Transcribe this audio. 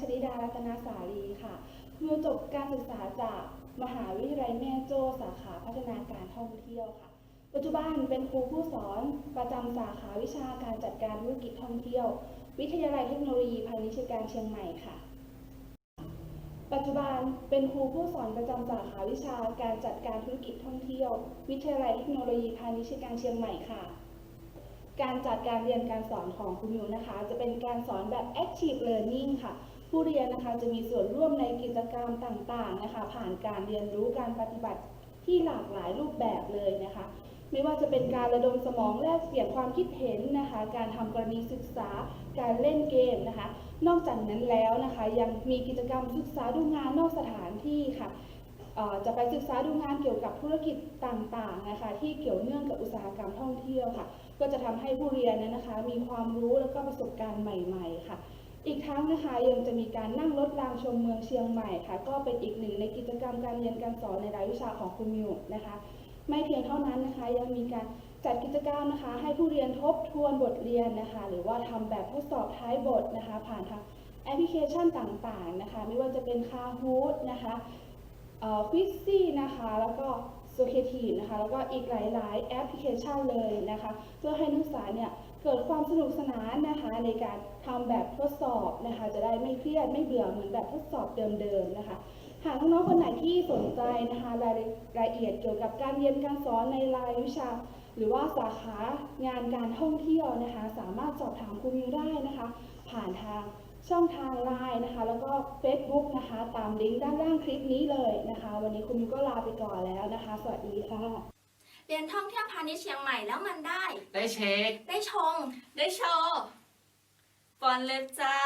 ชริดารัตนาสาลีค่ะมิวจบการศึกษาจากมหาวิทยาลัยแม่โจ้สาขาพัฒนาการท่องเที่ยวค่ะ ปัจจุบันเป็นครูผู้สอนประจำสาขาวิชาการจัดการธุรกิจท่องเที่ยว วิทยาลัยเทคโนโลยีพาณิชยการเชียงใหม่ค่ะ ปัจจุบันเป็นครูผู้สอนประจำสาขาวิชาการจัดการธุรกิจท่องเที่ยว วิทยาลัยเทคโนโลยีพาณิชยการเชียงใหม่ค่ะ การจัดการเรียนการสอนของคุณมิวนะคะ จะเป็นการสอนแบบ active learning ค่ะ ผู้เรียนนะคะจะมีส่วนร่วมในกิจกรรมต่างๆนะคะ ผ่านการเรียนรู้การปฏิบัติที่หลากหลายรูปแบบเลยนะคะ ไม่ว่าจะเป็นการระดมสมองแลกเปลี่ยนความคิดเห็นนะคะ การทำกรณีศึกษา การเล่นเกมนะคะ นอกจากนั้นแล้วนะคะ ยังมีกิจกรรมศึกษาดูงานนอกสถานที่ค่ะจะไปศึกษาดูงานเกี่ยวกับธุรกิจต่างๆนะคะ ที่เกี่ยวเนื่องกับอุตสาหกรรมท่องเที่ยวค่ะ ก็จะทำให้ผู้เรียนนั้นนะคะ มีความรู้แล้วก็ประสบการณ์ใหม่ๆค่ะ อีกทั้งนะคะยังจะมีการนั่งรถรางชมเมืองเชียงใหม่ค่ะ ก็เป็นอีกหนึ่งในกิจกรรมการเรียนการสอนในรายวิชาของคุณมิวนะคะ ไม่เพียงเท่านั้นนะคะยังมีการจัดกิจกรรมนะคะ ให้ผู้เรียนทบทวนบทเรียนนะคะ หรือว่าทำแบบทดสอบท้ายบทนะคะ ผ่านทางแอปพลิเคชันต่างๆนะคะ ไม่ว่าจะเป็น Kahoot นะคะควิซซี่นะคะ แล้วก็ s o c a t i v e นะคะ แล้วก็อีกหลาย ๆ แอปพลิเคชันเลยนะคะ เพื่อให้นักศึกษาเนี่ยเกิดความสนุกสนานนะคะในการทำแบบทดสอบนะคะ จะได้ไม่เครียดไม่เบื่อเหมือนแบบทดสอบเดิม ๆ นะคะ หากน้องๆคนไหนที่สนใจนะคะรายรายละเอียดเกี่ยวกับการเรียนการสอนในรายวิชา หรือว่าสาขางานการท่องเที่ยวนะคะ สามารถสอบถามครูมิวได้นะคะ ผ่านทางช่องทางไลน์นะคะ แล้วก็ Facebook นะคะ ตามลิงก์ด้านล่างคลิปนี้เลยนะคะ วันนี้ครูมิวก็ลาไปก่อนแล้วนะคะ สวัสดีค่ะ เรียนท่องเที่ยวพาณิชย์เชียงใหม่แล้วมันได้ ได้เช็ค ได้ชง ได้โชว์ฟอนเล็บเจ้า